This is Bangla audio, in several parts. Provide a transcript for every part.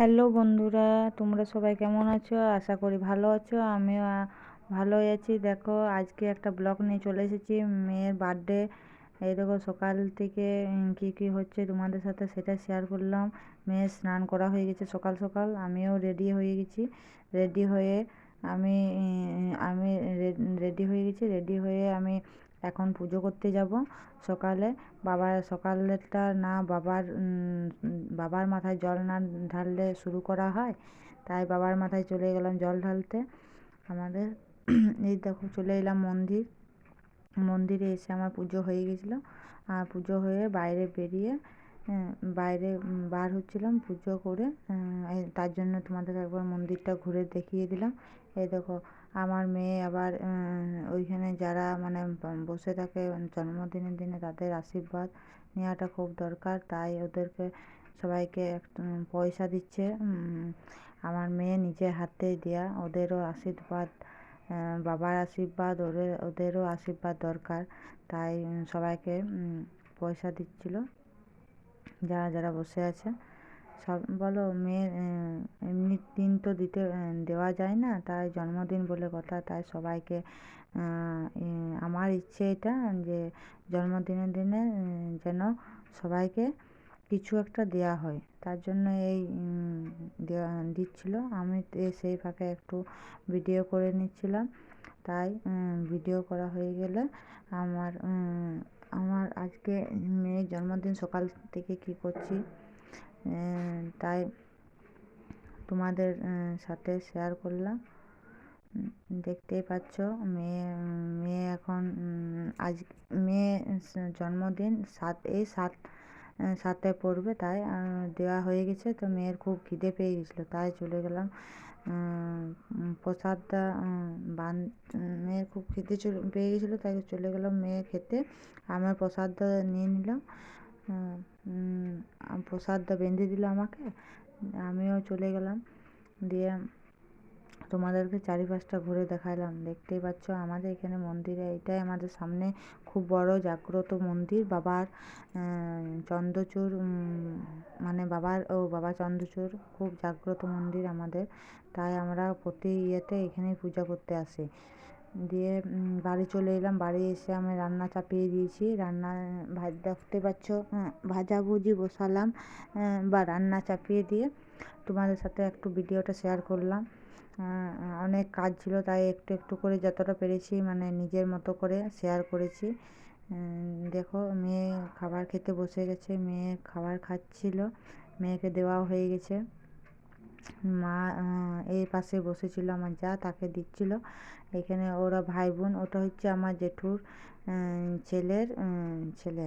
হ্যালো বন্ধুরা, তোমরা সবাই কেমন আছো? আশা করি ভালো আছো, আমিও ভালোই আছি। দেখো, আজকে একটা ব্লগ নিয়ে চলে এসেছি, মেয়ের বার্থডে। এই দেখো, সকাল থেকে কি কি হচ্ছে তোমাদের সাথে সেটা শেয়ার করলাম। মেয়ের স্নান করা হয়ে গেছে সকাল সকাল, আমিও রেডি হয়ে গেছি। রেডি হয়ে আমি আমি রেডি হয়ে গেছি। রেডি হয়ে আমি এখন পুজো করতে যাব। সকালে বাবার সকালেরটা না বাবার বাবার মাথায় জল না ঢাললে শুরু করা হয়। তাই বাবার মাথায় চলে গেলাম জল ঢালতে। আমাদের এই দেখো চলে এলাম মন্দির। মন্দিরে এসে আমার পুজো হয়ে গেছিল। আর পুজো হয়ে বাইরে বেরিয়ে বাইরে বার হচ্ছিলাম পুজো করে। তার জন্য তোমাদের একবার মন্দিরটা ঘুরে দেখিয়ে দিলাম। এই দেখো, আমার মেয়ে আবার ওইখানে যারা মানে বসে থাকে জন্মদিনের দিনে তাদের আশীর্বাদ নেওয়াটা খুব দরকার। তাই ওদেরকে সবাইকে পয়সা দিচ্ছে। আমার মেয়ে নিজের হাতে দেয়া ওদেরও আশীর্বাদ বাবার আশীর্বাদ ওদের ওদেরও আশীর্বাদ দরকার। তাই সবাইকে পয়সা দিচ্ছিল। যারা যারা বসে আছে, সব বলো মেয়ের এমনি দিন তো দিতে, দেওয়া যায় না, তাই জন্মদিন বলে কথা, তাই সবাইকে আমার ইচ্ছে এটা যে জন্মদিনের দিনে যেন সবাইকে কিছু একটা দেওয়া হয়। তার জন্য এই দেওয়া, দিচ্ছিল। আমি সেই ফাঁকে একটু ভিডিও করে নিচ্ছিলাম। তাই ভিডিও করা হয়ে গেলে আমার আমার আজকে মেয়ের জন্মদিন সকাল থেকে কি করছি তাই তোমাদের সাথে শেয়ার করলাম। দেখতেই পাচ্ছ, মেয়ে মেয়ে এখন আজ, মেয়ে জন্মদিন সাত, এই সাত সাতে পড়বে, তাই দেওয়া হয়ে গেছে। তো মেয়ের খুব খিদে পেয়ে গেছিল, তাই চলে গেলাম। প্রসাদটা বান মেয়ের খুব খিদে পেয়ে গেছিল, তাই চলে গেলাম মেয়ে খেতে। আমার প্রসাদটা নিয়ে নিলাম। প্রসাদটা বেঁধে দিল আমাকে। আমিও চলে গেলাম। দিয়ে তোমাদেরকে চারিপাশটা ঘুরে দেখালাম। দেখতেই পাচ্ছ আমাদের এখানে মন্দিরে, এটাই আমাদের সামনে খুব বড় জাগ্রত মন্দির। বাবার চন্দ্রচূড় মানে বাবার ও বাবা চন্দ্রচূড় খুব জাগ্রত মন্দির আমাদের। তাই আমরা প্রতি ইয়েতে এখানেই পূজা করতে আসি। দিয়ে বাড়ি চলে এলাম। বাড়ি এসে আমি রান্না চাপিয়ে দিয়েছি। রান্না, ভাত দেখতে পাচ্ছ ভাজাভুজি বসালাম বা রান্না চাপিয়ে দিয়ে তোমাদের সাথে একটু ভিডিওটা শেয়ার করলাম। অনেক কাজ ছিল, তাই একটু একটু করে যতটা পেরেছি মানে নিজের মতো করে শেয়ার করেছি। দেখো, মেয়ে খাবার খেতে বসে গেছে, মেয়ে খাবার খাচ্ছিল, মেয়েকে দেওয়াও হয়ে গেছে। মা এই পাশে বসেছিল আমার যা, তাকে দিচ্ছিল। এখানে ওরা ভাই বোন ওটা হচ্ছে আমার জেঠুর ছেলের ছেলে।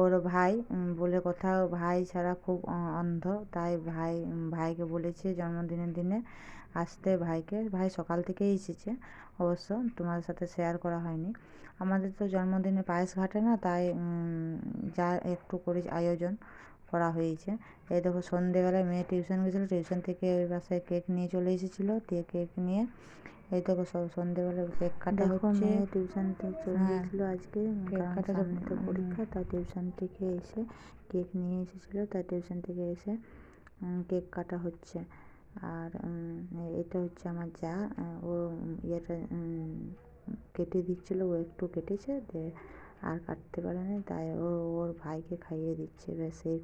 ওর ভাই বলে কথা, ভাই ছাড়া খুব অন্ধ। তাই ভাই, ভাইকে বলেছে জন্মদিনের দিনে আসতে ভাইকে। ভাই সকাল থেকেই এসেছে। অবশ্য তোমাদের সাথে শেয়ার করা হয়নি। আমাদের তো জন্মদিনে পায়েস ঘাটে না, তাই যা একটু করে আয়োজন। করা হয়েছে এই দেখো সন্ধেবেলায় মেয়ে টিউশন গেছিল টিউশন থেকে ওই বাসায় কেক নিয়ে চলে এসেছিল দিয়ে কেক নিয়ে এই দেখো সব সন্ধেবেলা কেক কাটা হচ্ছে টিউশন থেকে চলে হ্যাঁ। গেছিল আজকে কেক কাটা পরীক্ষা তাই টিউশন থেকে এসে কেক নিয়ে এসেছিল তাই টিউশন থেকে এসে কেক কাটা হচ্ছে আর এটা হচ্ছে আমার যা ও ইয়েটা কেটে দিচ্ছিল ও একটু কেটেছে দিয়ে আর কাটতে পারে নি তাই ও ওর ভাইকে খাইয়ে দিচ্ছে। ব্যাস এই